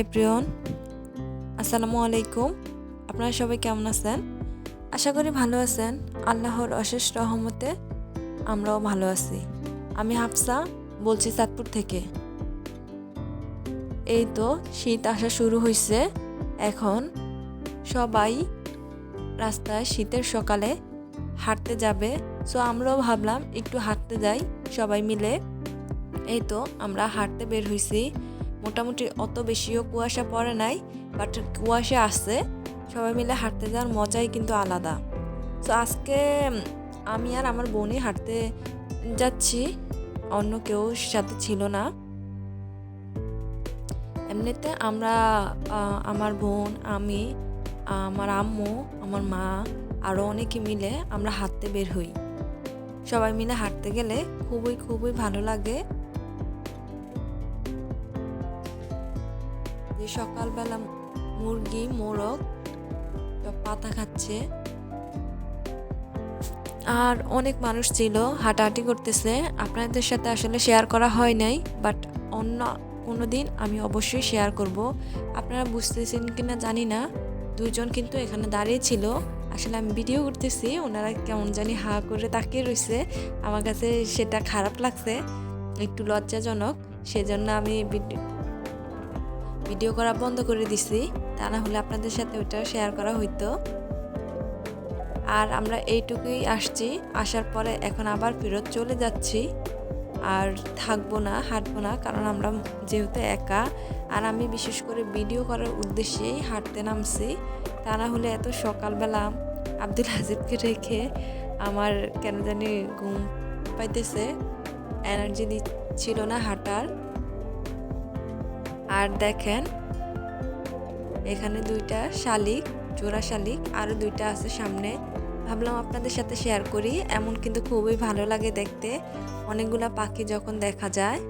High প্রিয়ন আসসালামু আলাইকুম। আপনারা সবাই কেমন আছেন? আশা করি ভালো আছেন। আল্লাহর অশেষ রহমতে আমরাও ভালো আছি। আমি হাফসা, বলছি চাঁদপুর থেকে। এই তো শীত আসা শুরু হয়েছে এখন সবাই রাস্তায় শীতের সকালে হাঁটতে যাবে। সো আমরাও ভাবলাম একটু হাঁটতে যাই সবাই মিলে। এই তো আমরা হাঁটতে বের হয়েছি মোটামুটি অত বেশিও কুয়াশা পড়ে নাই বাট কুয়াশা আসছে সবাই মিলে হাঁটতে যাওয়ার মজাই কিন্তু আলাদা। তো আজকে আমি আর আমার বোনই হাঁটতে যাচ্ছি। অন্য কেউ সাথে ছিল না। এমনিতে আমরা আমার বোন, আমি, আমার আম্মু, আমার মা আরও অনেকে মিলে আমরা হাঁটতে বের হই। সবাই মিলে হাঁটতে গেলে খুবই খুবই ভালো লাগে। সকালবেলা মুরগি, মোরগ পাতা খাচ্ছে। আর অনেক মানুষ ছিল, হাঁটাহাঁটি করতেছে। আপনাদের সাথে আসলে শেয়ার করা হয় নাই বাট অন্য, কোনো দিন আমি অবশ্যই শেয়ার করব। আপনারা বুঝতেছেন কিনা জানি না। দুইজন কিন্তু এখানে দাঁড়িয়ে ছিল। আসলে আমি ভিডিও করতেছি, ওনারা কেমন জানি হা করে তাকিয়ে রয়েছে আমার কাছে সেটা খারাপ লাগছে, একটু লজ্জাজনক। সেজন্য আমি ভিডিও করা বন্ধ করে দিছি, তা না হলে আপনাদের সাথে ওটা শেয়ার করা হইতো। আর আমরা এইটুকুই আসছি, আসার পরে এখন আবার ফেরত চলে যাচ্ছি। আর থাকব না, হাঁটবো না, কারণ আমরা যেহেতু একা, আর আমি বিশেষ করে ভিডিও করার উদ্দেশ্যেই হাঁটতে নামছি। তা না হলে এত সকালবেলা আব্দুল হাজিবকে রেখে আমার কেন জানি ঘুম পাইতেছে এনার্জি দিচ্ছিল না হাঁটার। আর দেখেন, এখানে দুইটা শালিক, জোড়া শালিক আরও দুইটা আছে সামনে। ভাবলাম আপনাদের সাথে শেয়ার করি, এমন কিন্তু খুবই ভালো লাগে দেখতে। অনেকগুলা পাখি যখন দেখা যায়,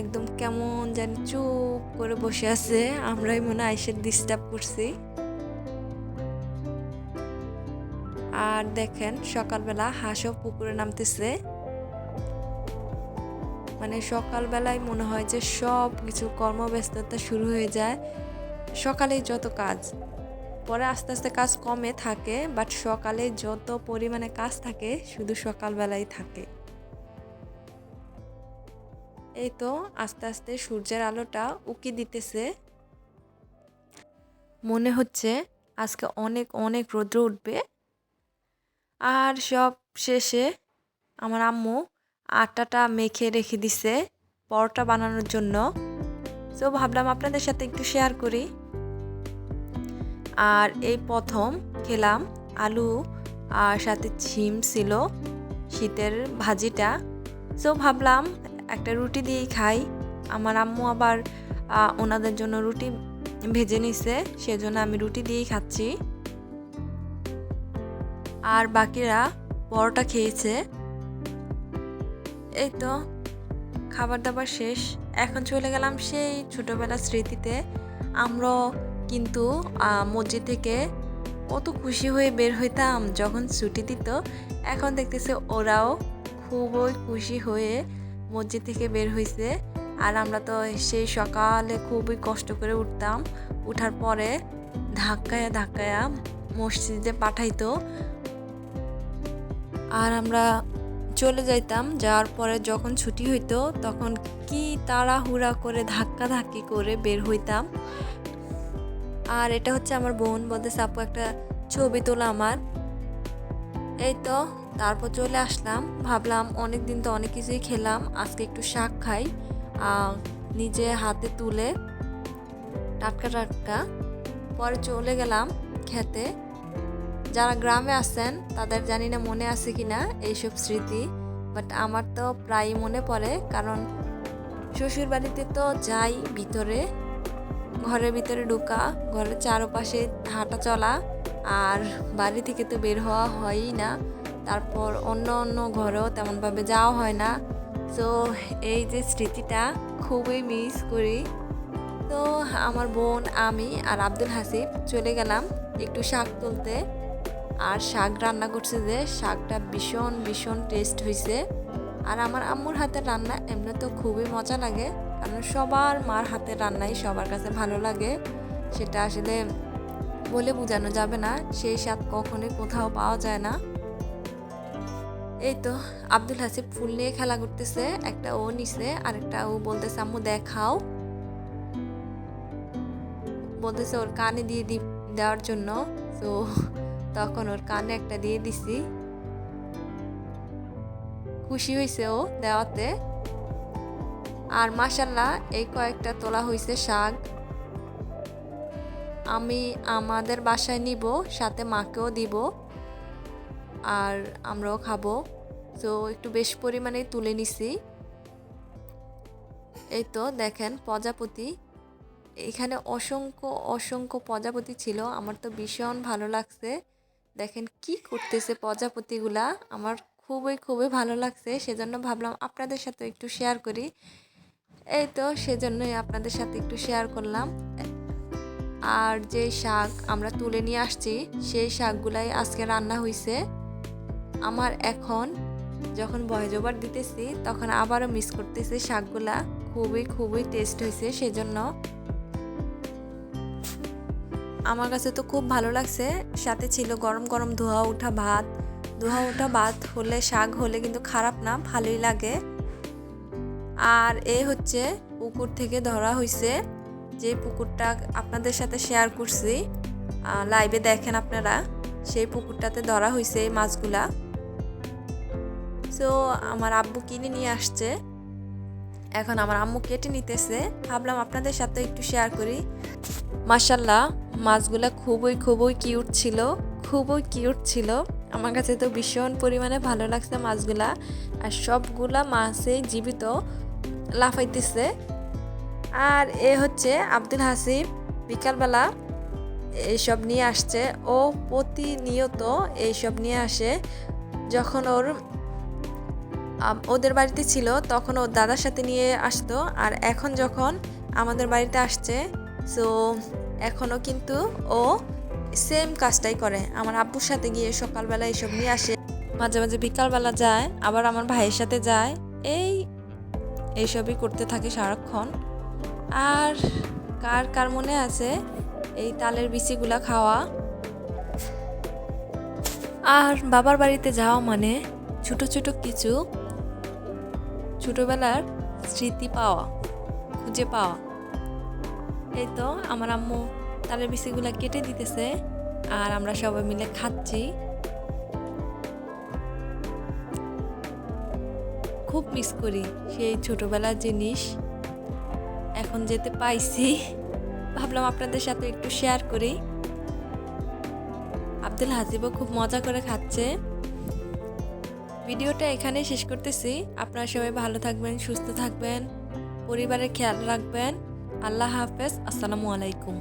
একদম কেমন জানি চুপ করে বসে আছে। আমরাই মনে হয় এসে ডিস্টার্ব করছি। আর দেখেন, সকালবেলা হাঁসও পুকুরে নামতেছে। মানে সকালবেলায় মনে হয় যে সব কিছু কর্মব্যস্ততা শুরু হয়ে যায়। সকালেই যত কাজ, পরে আস্তে আস্তে কাজ কমে থাকে বাট সকালে যত পরিমাণে কাজ থাকে, শুধু সকালবেলাই থাকে। এই তো আস্তে আস্তে সূর্যের আলোটা উকি দিতেছে। মনে হচ্ছে আজকে অনেক অনেক রৌদ্র উঠবে। আর সব শেষে আমার আম্মু আটাটা মেখে রেখে দিছে পরোটা বানানোর জন্য। তো ভাবলাম আপনাদের সাথে একটু শেয়ার করি। আর এই প্রথম খেলাম আলু আর সাথে ছিম ছিল শীতের ভাজিটা। তো ভাবলাম একটা রুটি দিয়েই খাই। আমার আম্মু আবার ওনাদের জন্য রুটি ভেজে নিছে, সেজন্য আমি রুটি দিয়েই খাচ্ছি। আর বাকিরা পরোটা খেয়েছে। এই তো খাবার দাবার শেষ। এখন চলে গেলাম সেই ছোটোবেলার স্মৃতিতে। আমরা কিন্তু মসজিদ থেকে কত খুশি হয়ে বের হইতাম যখন ছুটি দিত। এখন দেখতেছে ওরাও খুবই খুশি হয়ে মসজিদ থেকে বের হয়েছে আর আমরা তো সেই সকালে খুবই কষ্ট করে উঠতাম। উঠার পরে ধাক্কায়া ধাক্কায়া মসজিদে পাঠাইতো। আর আমরা চলে যাইতাম, যাওয়ার পরে যখন ছুটি হইতো তখন কি তাড়াহুড়া করে ধাক্কা ধাক্কি করে বের হইতাম। আর এটা হচ্ছে আমার বোন বলতে আপু একটা ছবি তোলা আমার। এই তো, তারপর চলে আসলাম। ভাবলাম অনেক দিন তো অনেক কিছুই খেলাম, আজকে একটু শাক খাই নিজে হাতে তুলে টাটকা টাটকা। পরে চলে গেলাম খেতে। যারা গ্রামে আছেন, তাদের জানি না মনে আছে কি না এইসব স্মৃতি বাট আমার তো প্রায়ই মনে পড়ে, কারণ শ্বশুর বাড়িতে তো যাই ভিতরে, ঘরের ভিতরে ঢোকা, ঘরের চারপাশে হাঁটা চলা, আর বাড়ি থেকে তো বের হওয়া হয়ই না, তারপর অন্য অন্য ঘরেও তেমনভাবে যাওয়া হয় না তো এই যে স্মৃতিটা খুবই মিস করি। তো আমার বোন, আমি আর আব্দুল হাসিব চলে গেলাম একটু শাক তুলতে। আর শাক রান্না করছে যে, শাকটা ভীষণ ভীষণ টেস্ট হয়েছে আর আমার আম্মুর হাতের রান্না এমনি তো খুবই মজা লাগে, কারণ সবার মার হাতের রান্নাই সবার কাছে ভালো লাগে। সেটা আসলে বলে বোঝানো যাবে না, সেই স্বাদ কখনোই কোথাও পাওয়া যায় না। এই তো আব্দুল হাসিব ফুল নিয়ে খেলা করতেছে, একটা ও নিছে আর একটা ও বলতেছে, আম্মু, দেখাও। বলতেছে, ওর কানে দিয়ে দেওয়ার জন্য। তো তখন ওর কানে একটা দিয়ে দিছি। খুশি হয়েছে ও দেওয়াতে। আর মাসাল্লাহ এই কয়েকটা তোলা হয়েছে শাক। আমি আমাদের বাসায় নিব, সাথে মাকেও দিব। আর আমরাও খাব। তো একটু বেশ পরিমাণে তুলে নিছি। এই তো দেখেন প্রজাপতি। এখানে অসংখ্য অসংখ্য প্রজাপতি ছিল। আমার তো ভীষণ ভালো লাগছে। দেখেন কি করতেছে প্রজাপতিগুলা। আমার খুবই খুবই ভালো লাগছে, সেজন্য ভাবলাম আপনাদের সাথে একটু শেয়ার করি। এই তো, সেজন্যই আপনাদের সাথে একটু শেয়ার করলাম। আর যে শাক আমরা তুলে নিয়ে আসছি, সেই শাকগুলাই আজকে রান্না হয়েছে আমার এখন যখন বয়জবার দিতেছি, তখন আবারও মিস করতেছি শাকগুলা। খুবই খুবই টেস্ট হয়েছে সেজন্য আমার কাছে তো খুব ভালো লাগছে। সাথে ছিল গরম গরম ধোয়া ওঠা ভাত। ধোয়া ওঠা ভাত হলে শাক হলে কিন্তু খারাপ না, ভালোই লাগে। আর এ হচ্ছে পুকুর থেকে ধরা হয়েছে যে পুকুরটা আপনাদের সাথে শেয়ার করছি লাইভে দেখেন আপনারা, সেই পুকুরটাতে ধরা হয়েছে এই মাছগুলা। সো আমার আব্বু কিনে নিয়ে আসছে। এখন আমার আম্মু কেটে নিতেছে। ভাবলাম আপনাদের সাথে একটু শেয়ার করি। মাসাল্লাহ মাছগুলা খুবই খুবই কিউট ছিল। খুবই কিউট ছিল। আমার কাছে তো ভীষণ পরিমাণে ভালো লাগছে মাছগুলা। আর সবগুলা মাছেই জীবিত লাফাইতেছে। আর এ হচ্ছে আব্দুল হাসিব বিকালবেলা এইসব নিয়ে আসছে। ও প্রতিনিয়ত এইসব নিয়ে আসে। যখন ওর ওদের বাড়িতে ছিল, তখন ওর দাদার সাথে নিয়ে আসতো। আর এখন যখন আমাদের বাড়িতে আসছে সো এখনও কিন্তু ও সেম কাজটাই করে। আমার আব্বুর সাথে গিয়ে সকালবেলা এইসব নিয়ে আসে। মাঝে মাঝে বিকালবেলা যায়, আবার আমার ভাইয়ের সাথে যায়। এই, এইসবই করতে থাকে সারাক্ষণ। আর কার কার মনে আছে এই তালের বিচিগুলা খাওয়া? আর বাবার বাড়িতে যাওয়া মানে ছোট ছোট কিছু ছোটবেলার স্মৃতি পাওয়া, খুঁজে পাওয়া। এই তো আমার আম্মু তালের বিচিগুলা কেটে দিতেছে আর আমরা সবাই মিলে খাচ্ছি। খুব মিস করি সেই ছোটবেলার জিনিস। এখন যেতে পাইছি। ভাবলাম আপনাদের সাথে একটু শেয়ার করি। আব্দুল হাজিবও খুব মজা করে খাচ্ছে। ভিডিওটা এখানে শেষ করতেছি। আপনারা সবাই ভালো থাকবেন, সুস্থ থাকবেন, পরিবারের খেয়াল রাখবেন। আল্লাহ হাফেজ, আসসালামু আলাইকুম।